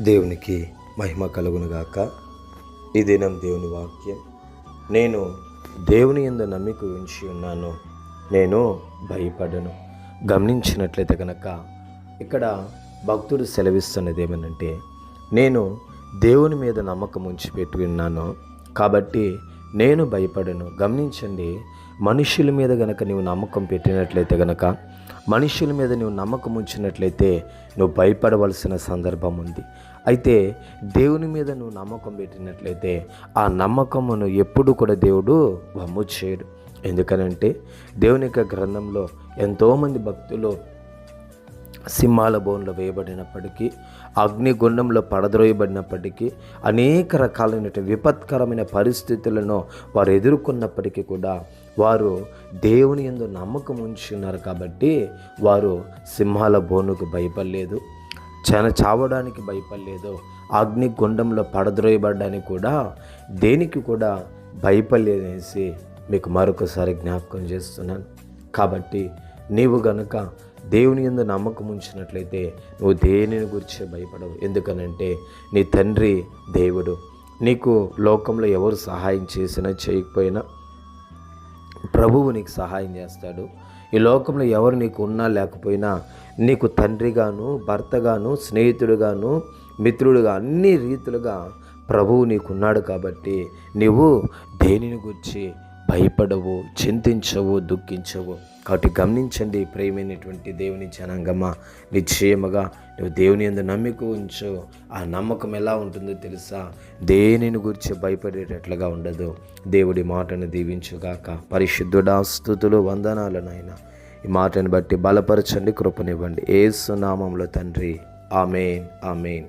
దేవునికి మహిమ కలుగునుగాక. ఈ దినం దేవుని వాక్యం. నేను దేవుని ఎందు నమ్మిక ఉంచి ఉన్నాను. నేను భయపడను. గమనించినట్లయితే కనుక ఇక్కడ భక్తుడు సెలవిస్తున్నది ఏమనంటే నేను దేవుని మీద నమ్మకం ఉంచి పెట్టి ఉన్నాను. కాబట్టి నేను భయపడను. గమనించండి మనుషుల మీద గనక నీవు నమ్మకం పెట్టినట్లయితే గనక మనుషుల మీద నువ్వు నమ్మకం ఉంచినట్లయితే నువ్వు భయపడవలసిన సందర్భం ఉంది. అయితే దేవుని మీద నువ్వు నమ్మకం పెట్టినట్లయితే ఆ నమ్మకమును ఎప్పుడు కూడా దేవుడు వమ్ము చేయడు. ఎందుకనంటే దేవుని యొక్క గ్రంథంలో ఎంతోమంది భక్తులు సింహాల బోన్లో వేయబడినప్పటికీ అగ్నిగుండంలో పడద్రోయబడినప్పటికీ అనేక రకాలైన విపత్కరమైన పరిస్థితులను వారు ఎదుర్కొన్నప్పటికీ కూడా వారు దేవుని ఎందు నమ్మకం ఉంచున్నారు కాబట్టి వారు సింహాల బోనుకు భయపడలేదు చన చావడానికి భయపడలేదు అగ్నిగుండంలో పడద్రోయబడ్డానికి కూడా దేనికి కూడా భయపడలేదనేసి మీకు మరొకసారి జ్ఞాపకం చేస్తున్నాను. కాబట్టి నీవు గనుక దేవుని ఎందు నమ్మకం ఉంచినట్లయితే నువ్వు దేనిని గురించి భయపడవు. ఎందుకనంటే నీ తండ్రి దేవుడు. నీకు లోకంలో ఎవరు సహాయం చేసినా చేయకపోయినా ప్రభువు నీకు సహాయం చేస్తాడు. ఈ లోకంలో ఎవరు నీకు ఉన్నా లేకపోయినా నీకు తండ్రిగాను భర్తగాను స్నేహితుడుగాను మిత్రుడుగా అన్ని రీతులుగా ప్రభువు నీకున్నాడు కాబట్టి నీవు దేనిని గురించి భయపడవు చింతించవు దుఃఖించవు. కాబట్టి గమనించండి ప్రేమైనటువంటి దేవుని జనాంగమా? నిశ్చయముగా నువ్వు దేవుని ఎందు నమ్మిక ఉంచు. ఆ నమ్మకం ఎలా ఉంటుందో తెలుసా? దేనిని గురించి భయపడేటట్లుగా ఉండదు. దేవుడి మాటను దీవించుగాక. పరిశుద్ధుడా స్థుతులు వందనాలు నాయన. ఈ మాటను బట్టి బలపరచండి కృపనివ్వండి. ఏసునామంలో తండ్రి. Amen amen.